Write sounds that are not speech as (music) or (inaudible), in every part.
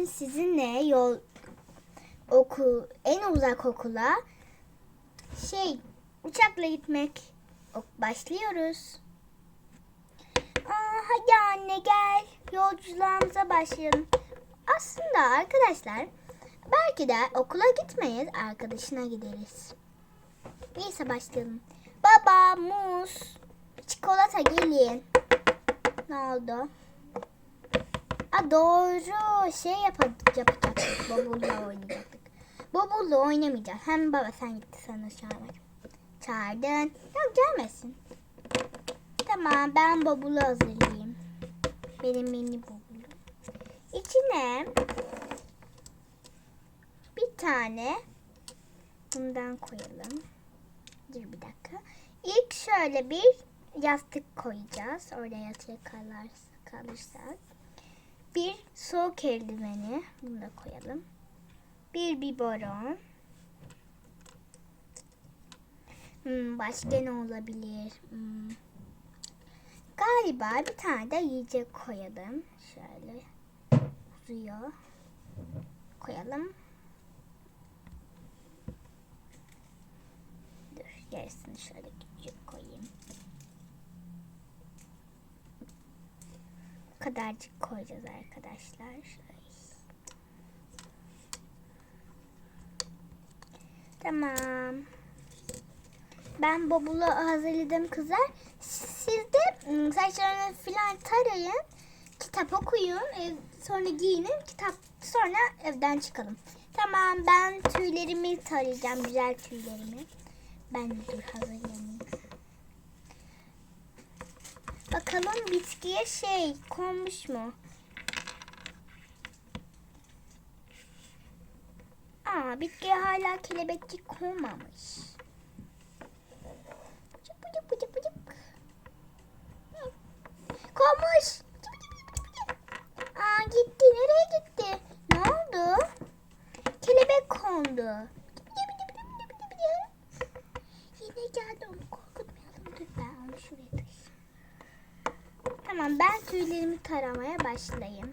bugün sizinle yol oku en uzak okula şey uçakla gitmek başlıyoruz. Aa, hadi anne gel yolculuğumuza başlayalım. Aslında arkadaşlar belki de okula gitmeyiz arkadaşına gideriz. Neyse başlayalım. Baba muz çikolata gelin. Ne oldu? Aa, doğru şey yapacaktık, yapacaktık. Bobul'la oynayacaktık. Bobul'la oynamayacağız. Hem baba sen gitti sana çağırmak. Çağırdın. Yok gelmesin. Tamam ben bobulu hazırlayayım. Benim mini bobulum. İçine bir tane bundan koyalım. Dur bir dakika. İlk şöyle bir yastık koyacağız. Yatıya kalırsa, kalırsak. Bir soğuk eldiveni. Bunu da koyalım. Bir biberon. Hmm, başka ne olabilir? Hmm. Galiba bir tane de yiyecek koyalım. Şöyle uzuyor. Koyalım. Dur yarısını şöyle küçük koyayım. Bu kadarcık koyacağız arkadaşlar. Tamam. Ben bobulu hazırladım kızlar. Siz de ım, saçlarını filan tarayın. Kitap okuyun. Sonra giyinin. Kitap sonra evden çıkalım. Tamam ben tüylerimi tarayacağım. Güzel tüylerimi. Ben de dur hazırlanayım. Bakalım bitkiye şey konmuş mu? Aa bitkiye hala kelebekçik konmamış. Bıcık bıcık bıcık. Hı. Konmuş. Aa gitti. Nereye gitti? Ne oldu? Kelebek kondu. Bıcık bıcık bıcık bıcık bıcık bıcık. Yine geldi onu korkutmayalım. Dur ben onu şuraya taşıyayım. Tamam ben tüylerimi taramaya başlayayım.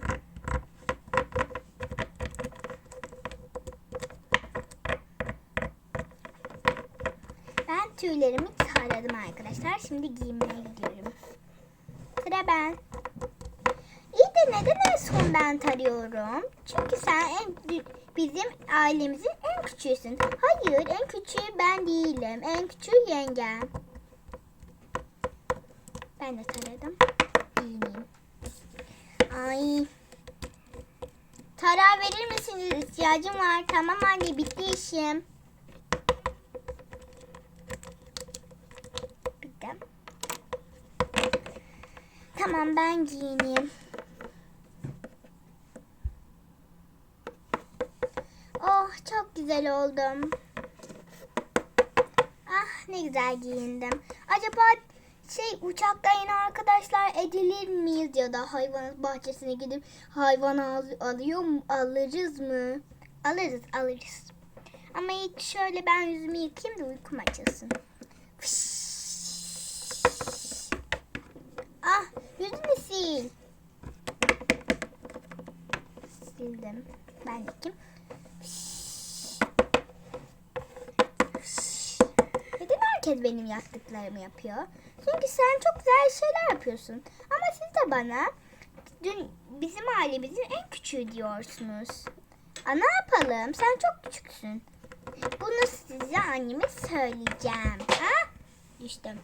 Ben tüylerimi taradım arkadaşlar. Şimdi giyinmeye gidiyorum. Sıra ben. İyi de neden en son ben tarıyorum? Çünkü sen en bizim ailemizin en küçüğüsün. Hayır en küçüğü ben değilim. En küçüğü yengem. Ben de taradım. Giyineyim. Ay. Tara verir misiniz? İhtiyacım var. Tamam anne bitti işim. Bitti. Tamam ben giyineyim. Oh çok güzel oldum. Ah ne güzel giyindim. Acaba şey uçakta yine arkadaşlar edilir miyiz ya da hayvan bahçesine gidip hayvan al, alıyor mu alırız mı? Alırız alırız. Ama ilk şöyle ben yüzümü yıkayayım da uykum açılsın. Ah yüzümü sil. Sildim. Ben yıkayayım. Herkes benim yaptıklarımı yapıyor? Çünkü sen çok güzel şeyler yapıyorsun. Ama siz de bana dün bizim ailemizin en küçüğü diyorsunuz. Aa, ne yapalım? Sen çok küçüksün. Bunu size anneme söyleyeceğim. Ha? Düştüm.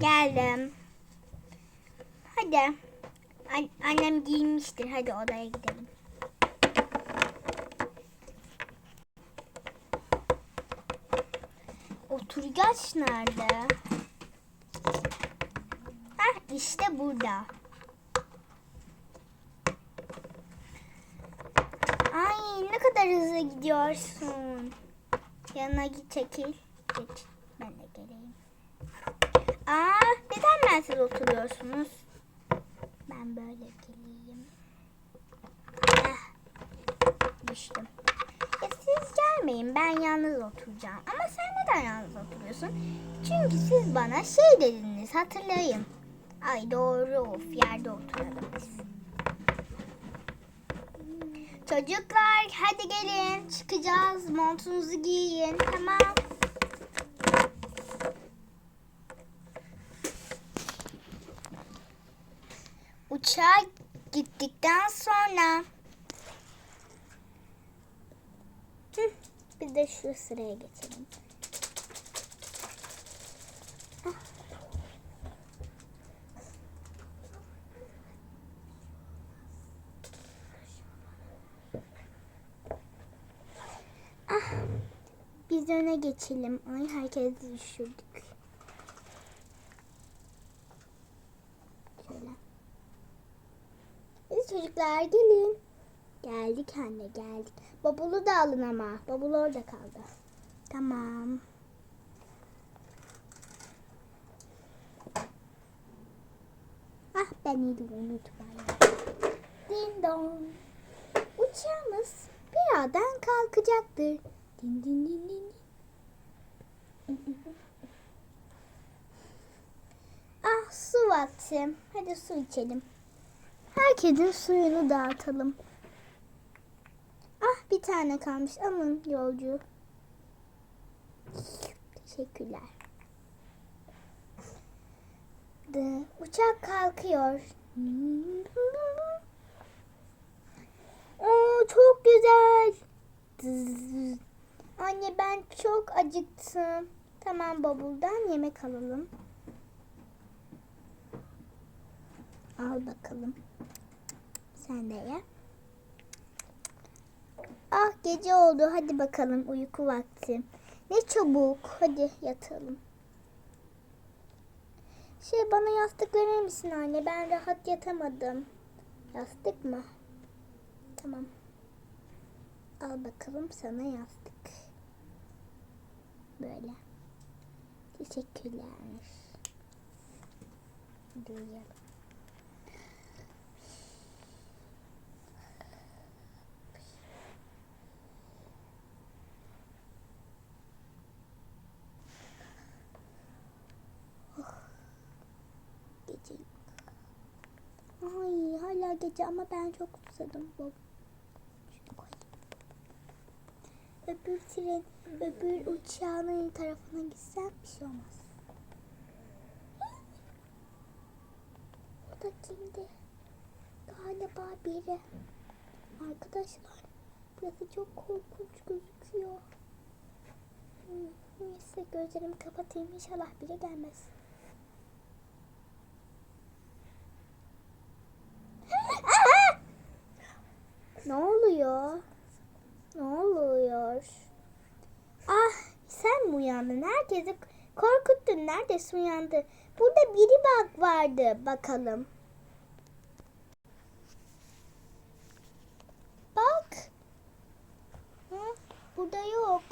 Geldim. Hadi. An- annem giyinmiştir. Hadi odaya gidelim. Oturgaç nerede? Hah işte burada. Ay ne kadar hızlı gidiyorsun. Yanına git çekil. Geç. Ben de geleyim. Aa neden bensiz oturuyorsunuz? Ben böyle geleyim. Ah, düştüm. Siz gelmeyin ben yalnız oturacağım. Ama sen neden yalnız oturuyorsun? Çünkü siz bana şey dediniz hatırlayın. Ay doğru of yerde oturalım. Çocuklar hadi gelin çıkacağız. Montunuzu giyin. Tamam. Uçağa gittikten sonra Hı, bir de şu sıraya geçelim. Ah. Ah, biz öne geçelim. Ay herkesi düşürdük. Şöyle. Hadi çocuklar gelin. Geldik anne geldik. Babulu da alın ama. Babul orada kaldı. Tamam. Ah ben iyi unutmayayım. Din don. Uçağımız birazdan kalkacaktır. Din din din din. (laughs) ah su vakti. Hadi su içelim. Herkesin suyunu dağıtalım. Ah bir tane kalmış. Alın yolcu. Teşekkürler. De, uçak kalkıyor. Oo, çok güzel. Anne ben çok acıktım. Tamam babuldan yemek alalım. Al bakalım. Sen de ye. Ah gece oldu. Hadi bakalım uyku vakti. Ne çabuk. Hadi yatalım. Şey bana yastık verir misin anne? Ben rahat yatamadım. Yastık mı? Tamam. Al bakalım sana yastık. Böyle. Teşekkürler. Duyalım. Gece. Ay hala gece ama ben çok susadım. Öbür tren, öbür uçağın tarafına gitsem bir şey olmaz. O da kimdi? Galiba biri. Arkadaşlar burası çok korkunç gözüküyor. Neyse gözlerimi kapatayım inşallah biri gelmez. Ne oluyor? Ne oluyor? Ah sen mi uyandın? Herkesi korkuttun. Neredesin uyandı? Burada biri bak vardı. Bakalım. Bak. Hı, burada yok.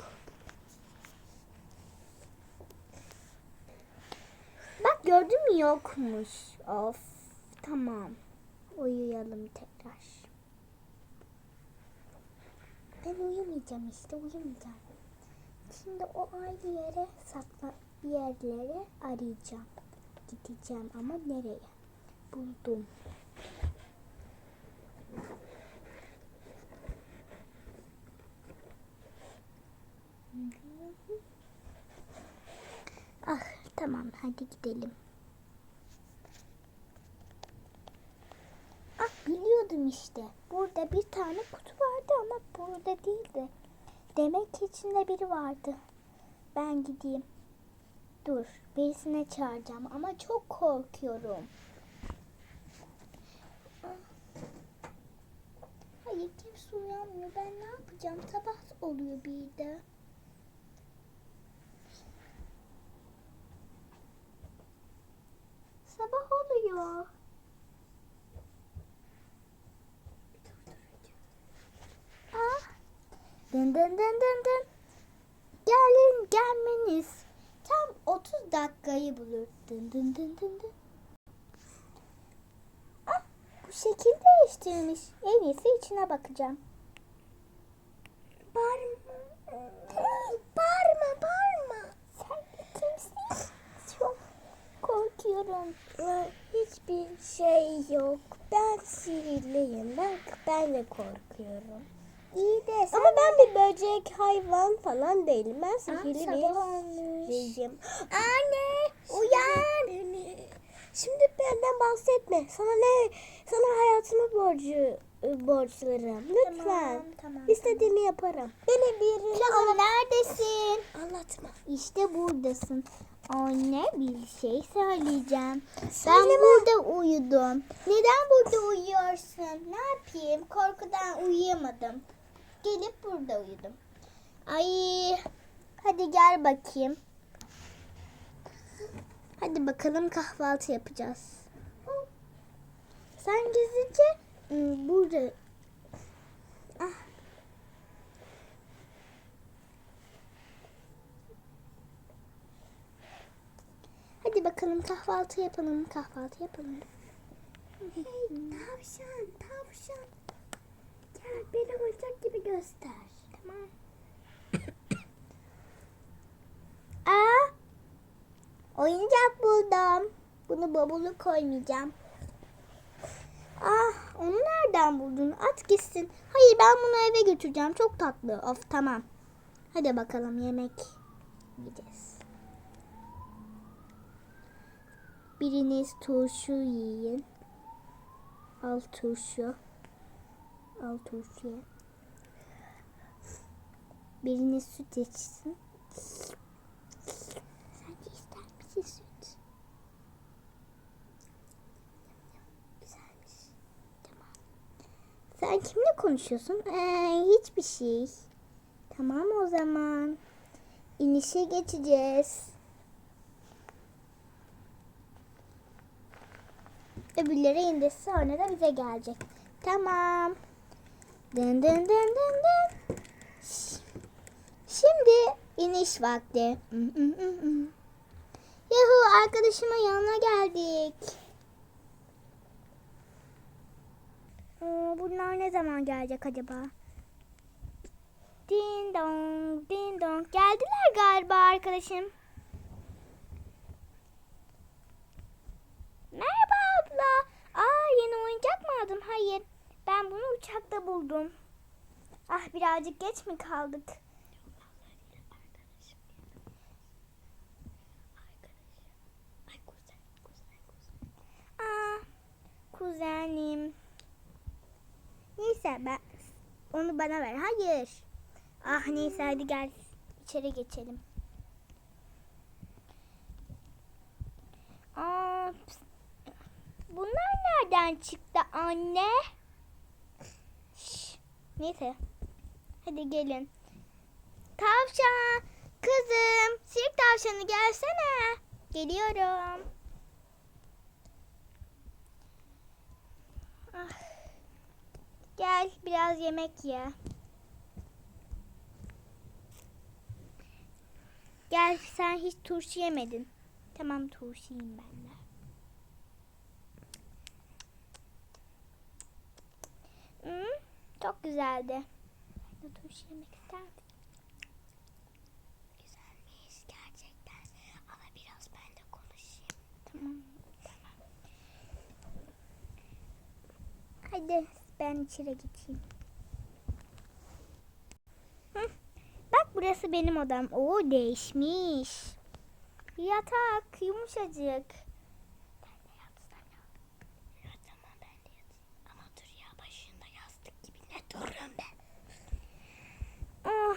Bak gördün mü yokmuş. Of tamam. Uyuyalım tekrar. Ben uyumayacağım işte uyumayacağım. Şimdi o ayrı yere sakla bir yerlere arayacağım. Gideceğim ama nereye? Buldum. Ah tamam hadi gidelim. Ah biliyordum işte. Burada bir tane kutu vardı ama burada değildi. Demek ki içinde biri vardı. Ben gideyim. Dur birisine çağıracağım ama çok korkuyorum. Hayır kimse uyanmıyor. Ben ne yapacağım? Sabah oluyor bir de. Sabah oluyor. Ah. Dın dın dın dın dın. Gelin gelmeniz. Tam 30 dakikayı bulur. Dın dın dın dın dın. Ah, bu şekil değiştirmiş. En iyisi içine bakacağım. Bağırma. Bağırma bağırma. Sen kimsin? Çok korkuyorum. Hiçbir şey yok. Ben sihirliyim. Bak ben de korkuyorum. İyi de sen Ama ben bir böcek, hayvan falan değilim. Ben sihirli bir sihirliyim. Anne uyan. Şimdi benden bahsetme. Sana ne? Sana hayatımı borcu e, borçlarım. Lütfen. Tamam, tamam, İstediğimi yaparım. Beni bir Ama neredesin? anlatma. İşte buradasın. Anne bir şey söyleyeceğim. Söyleme. Ben burada uyudum. Neden burada uyuyorsun? Ne yapayım? Korkudan uyuyamadım. Gelip burada uyudum. Ay, hadi gel bakayım. Hadi bakalım kahvaltı yapacağız. Sen gizlice ım, burada Ah. Hadi bakalım kahvaltı yapalım, kahvaltı yapalım. Hey tavşan, tavşan. Beni oyuncak gibi göster. Tamam. (coughs) Aa, oyuncak buldum. Bunu bavulu koymayacağım. Ah, onu nereden buldun? At gitsin. Hayır, ben bunu eve götüreceğim. Çok tatlı. Of, tamam. Hadi bakalım yemek yiyeceğiz. Biriniz turşu yiyin. Al turşu. Al turşu ye. Biriniz süt içsin. Sen de ister misin süt? Sen kimle konuşuyorsun? Ee, hiçbir şey. Tamam o zaman. İnişe geçeceğiz. Öbürleri indi sonra da bize gelecek. Tamam. Dın dın dın dın dın. Şimdi iniş vakti. Yahu arkadaşımın yanına geldik. Aa, bunlar ne zaman gelecek acaba? Din dong, din dong. Geldiler galiba arkadaşım. Merhaba abla. Aa yeni oyuncak mı aldın? Hayır. Ben bunu uçakta buldum. Ah birazcık geç mi kaldık? Aa, kuzenim. Neyse ben onu bana ver. Hayır. Ah neyse hadi gel içeri geçelim. Aa, ps- bunlar nereden çıktı anne? Neyse. Hadi gelin. Tavşan, kızım, sirk tavşanı gelsene. Geliyorum. Ah. Gel biraz yemek ye. Gel sen hiç turşu yemedin. Tamam turşu yiyeyim ben de. Hmm, çok güzeldi. Ben de turşu yemek ister? Güzelmiş gerçekten. Ama biraz ben de konuşayım. Tamam. Hadi ben içeri geçeyim. Hı, Bak burası benim odam. Oo değişmiş. Yatak yumuşacık. Sen de yat sen de. Ya tamam ben de yatayım. Ama dur ya başında yastık gibi ne dururum ben. Oh,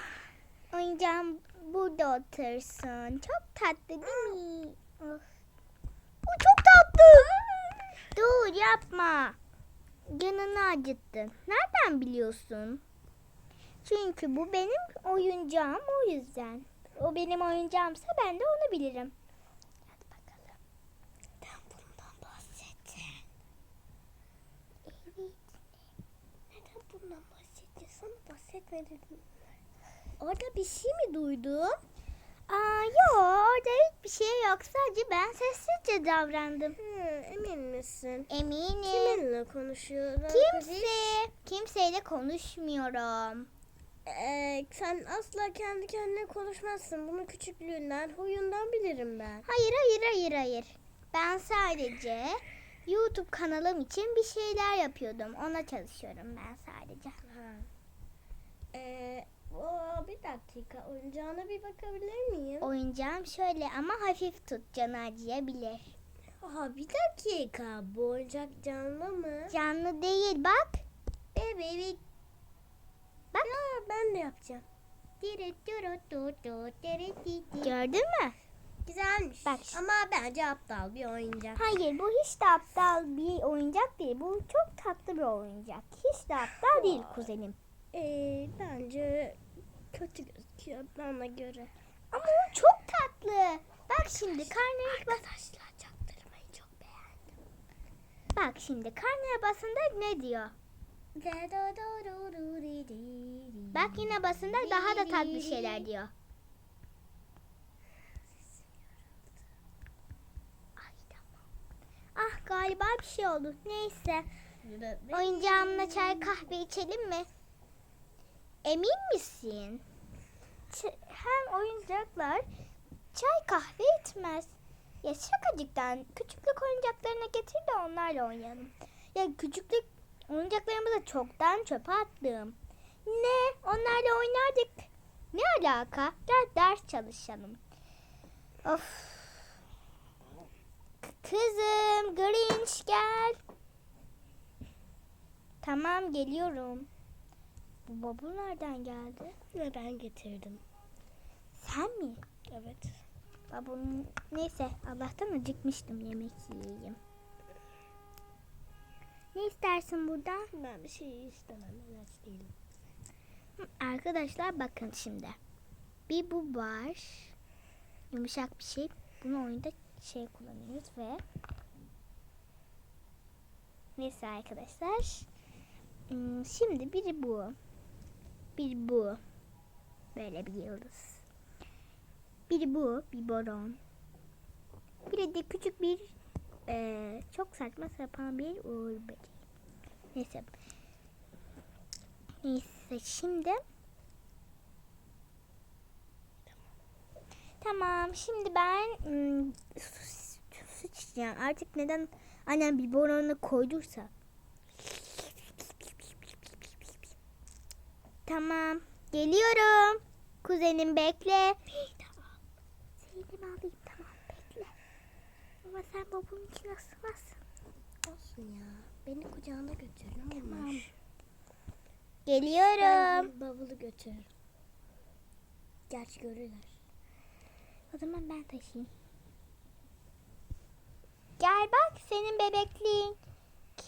oyuncağım burada otursun. Çok tatlı değil mi? Oh. Çok tatlı. Dur yapma. Canını acıttın. Nereden biliyorsun? Çünkü bu benim oyuncağım o yüzden. O benim oyuncağımsa ben de onu bilirim. Hadi bakalım. Ben bundan bahsettim. Evet. Neden bundan bahsettin? Sana bahsetmedim. Orada bir şey mi duydun? Aa yok orada hiçbir şey yok. Sadece ben sessizce davrandım. Hı, emin misin? Eminim. Kiminle konuşuyorum? Kimse. Kimseyle konuşmuyorum. Ee, sen asla kendi kendine konuşmazsın. Bunu küçüklüğünden, huyundan bilirim ben. Hayır hayır hayır hayır. Ben sadece YouTube kanalım için bir şeyler yapıyordum. Ona çalışıyorum ben sadece. Ha. Ee, o, bir dakika oyuncağına bir bakabilir miyim? Oyuncağım şöyle ama hafif tut canı acıyabilir. Aha bir dakika bu oyuncak canlı mı? Canlı değil bak. Evet. Bak. Ya, ben de yapacağım. Gördün mü? Güzelmiş. Bak. Ama bence aptal bir oyuncak. Hayır bu hiç de aptal bir oyuncak değil. Bu çok tatlı bir oyuncak. Hiç de aptal değil kuzenim. Ee, bence kötü gözüküyor bana göre. Ama o çok tatlı. Bak şimdi karnına bas. Arkadaşlar çaktırmayı çok beğendim. Bak şimdi karnına basında ne diyor? Bak yine basında daha da tatlı şeyler diyor. Ah galiba bir şey oldu. Neyse. Oyuncağımla çay kahve içelim mi? Emin misin? Ç- hem oyuncaklar çay kahve içmez. Ya şakacıktan küçüklük oyuncaklarına getir de onlarla oynayalım. Ya küçüklük oyuncaklarımı da çoktan çöpe attım. Ne? Onlarla oynardık. Ne alaka? Gel ders çalışalım. Of. Kızım Grinch gel. Tamam geliyorum. Bu bavul nereden geldi? Ve ben getirdim. Sen mi? Evet. Babam neyse Allah'tan acıkmıştım yemek yiyeyim. Ne istersin buradan? Ben bir şey istemem. Ben aç değilim. Arkadaşlar bakın şimdi. Bir bu var. Yumuşak bir şey. Bunu oyunda şey kullanıyoruz ve Neyse arkadaşlar. Hmm, Şimdi biri bu. Bir bu. Böyle bir yıldız. Biri bu. Bir boron. Biri de küçük bir eee, çok saçma sapan bir uğur böceği. Neyse. Neyse şimdi. Tamam şimdi ben ım, su, su içeceğim. Artık neden annem biberonunu koyduysa. Tamam. Geliyorum. Kuzenim bekle. Zeynep alayım tamam bekle. Ama sen babamın içine sığmazsın. Olsun ya. Beni kucağına götür. Ne Tamam. olmuş? Geliyorum. Ben bavulu götür. Gerçi görürler. O zaman ben taşıyayım. Gel bak senin bebekliğin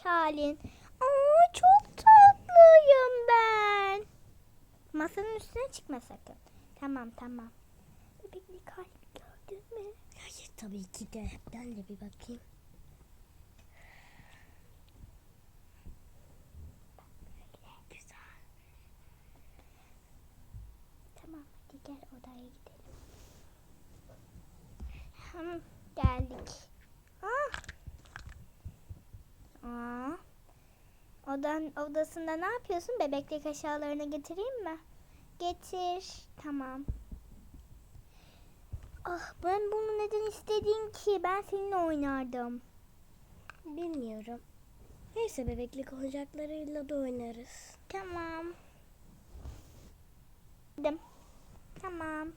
halin. Aa çok tatlıyım ben. Masanın üstüne çıkma sakın. Tamam tamam. Bebeklik halimi gördün mü? Hayır tabii ki de. Ben de bir bakayım. Güzel. Tamam hadi gel odaya gidelim. Hı, geldik. Ah. Aa. Odan, odasında ne yapıyorsun? Bebeklik eşyalarını getireyim mi? Getir. Tamam. Ah ben bunu neden istedin ki? Ben seninle oynardım. Bilmiyorum. Neyse bebeklik oyuncaklarıyla da oynarız. Tamam. Dedim. Tamam.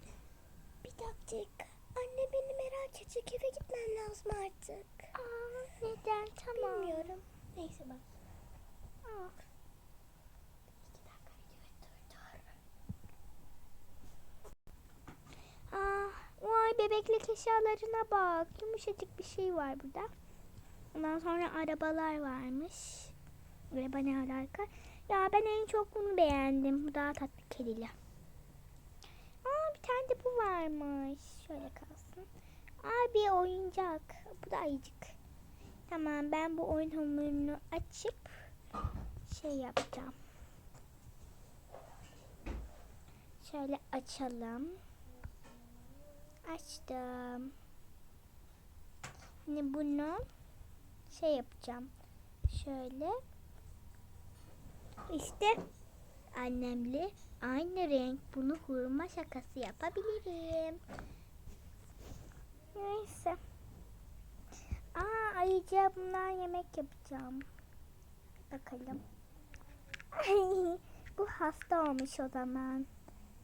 Bir dakika. Anne beni merak edecek eve gitmem lazım artık. Aa, neden? Tamam. Bilmiyorum. Neyse bak. Bebeklik eşyalarına bak. Yumuşacık bir şey var burada. Ondan sonra arabalar varmış. Araba ne alaka? Ya ben en çok bunu beğendim. Bu daha tatlı kedili. Aa bir tane de bu varmış. Şöyle kalsın. Aa bir oyuncak. Bu da ayıcık. Tamam ben bu oyun hamurunu açıp şey yapacağım. Şöyle açalım. Açtım. Hani bunu şey yapacağım. Şöyle. İşte annemle aynı renk bunu hurma şakası yapabilirim. Neyse. Aa Ayrıca bundan yemek yapacağım. Bakalım. (laughs) Bu hasta olmuş o zaman.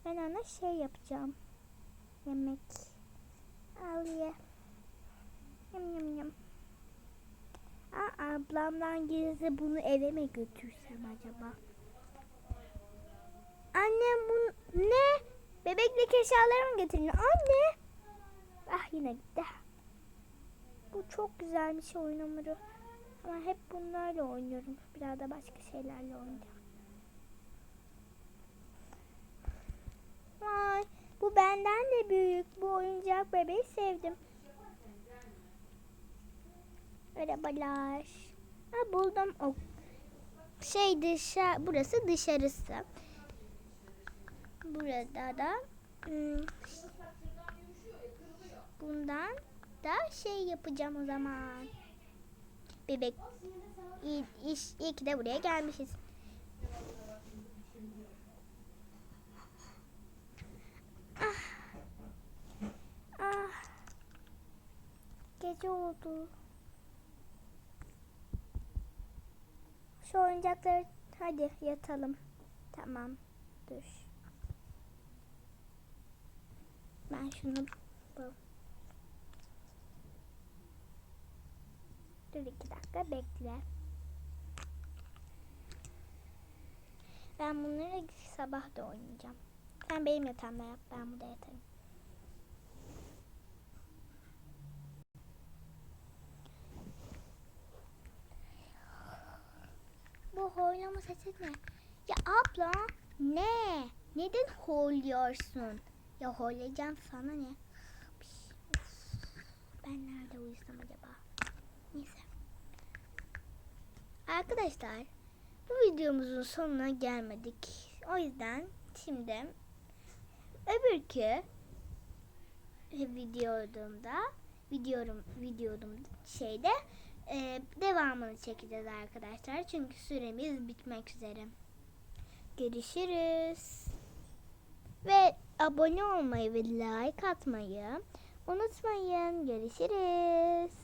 Ben ona şey yapacağım. Yemek. Al ye. Yum yum yum. Aa, ablamdan gizli bunu eve mi götürsem acaba? Annem bu ne? Bebeklik eşyaları mı getirdin? Anne. Ah yine gitti. Bu çok güzelmiş oyun hamuru. Ama hep bunlarla oynuyorum. Biraz da başka şeylerle oynayacağım. Vay, bu benden de büyük. Bu oyuncak bebeği sevdim. Merhabalar. Ha, buldum o şey dışarı, burası dışarısı. Burada da hmm, bundan da şey yapacağım o zaman. Bebek iyi, iş, iyi ki de buraya gelmişiz. Ah. Ah. Gece oldu. Şu oyuncakları hadi yatalım. Tamam. Dur. Ben şunu Dur iki dakika bekle. Ben bunları sabah da oynayacağım. Sen benim yatağımda yap. Ben burada yatarım. Bu horlama sesi ne? Ya abla ne? Neden horluyorsun? Ya horlayacağım sana ne? Ben nerede uyusam acaba? Neyse. Arkadaşlar bu videomuzun sonuna gelmedik. O yüzden şimdi öbürkü videomda videom videom şeyde e, devamını çekeceğiz arkadaşlar. Çünkü süremiz bitmek üzere. Görüşürüz. Ve abone olmayı ve like atmayı unutmayın. Görüşürüz.